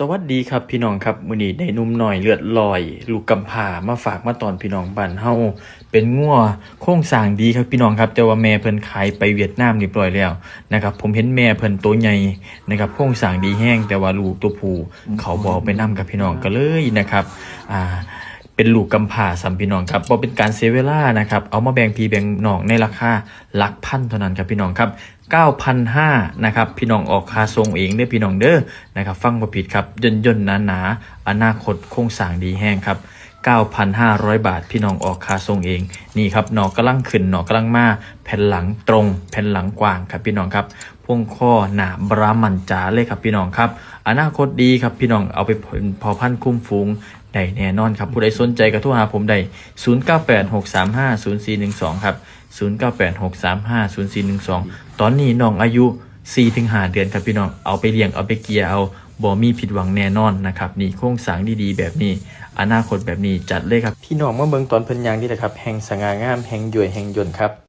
สวัสดีครับพี่น้องครับมื้อนี้ได้นุ่มหน่อยเลือดลอย ลูกกำพามาฝากมาตอนพี่น้องบ้านเฮาเป็นงัวโครงสร้างดีครับพี่น้องครับ แต่ว่าแม่เพิ่นขายไปเวียดนามเรียบร้อยแล้วนะครับผมเห็นแม่เพิ่นตัวใหญ่นะครับโครงสร้างดีแห้งแต่ว่าลูกตัวผู้เขาบอกไปนํกับพี่น้องก็เลยนะครับอ่า เป็นลูกกำพร้าสัมพี่น้องครับบ่เป็นการเสียเวลานะครับ เอามาแบ่งพี่แบ่งน้องในราคาหลักพันเท่านั้นครับพี่น้องครับ9,500นะครับพี่น้องออกค่าทรงเองเด้อพี่น้องเด้อนะครับฟังบ่ผิดครับย่นย่นหนาหนาอนาคตโครงสร้างดีแห้งครับ9,500 บาท พี่น้องออกค่าทรงเอง นี่ครับหนอกกำลังขึ้นหนอกกำลังมา แผ่นหลังตรง แผ่นหลังกว้างครับพี่น้องครับพวงข้อหนาบรามันจ๋าเลยครับพี่น้องครับ อนาคตดีครับพี่น้องเอาไปพอพันธุ์คุ้มฟูงได้แน่นอนครับผู้ใดสนใจก็โทรหาผมได้ 0986350412 ครับ 0986350412 ตอนนี้น้องอายุ 4-5 เดือนครับพี่น้องเอาไปเลี้ยงเอาไปเกียร์เอาบ่มีผิดหวังแน่นอนนะครับนี่โครงสร้างดีๆ แบบนี้ อนาคตแบบนี้จัดเลยครับ พี่น้องมาเบิ่งตอนเพิ่นยางนี่แหละครับ แห่งสง่างามแห่งย่วยแห่งยนต์ครับ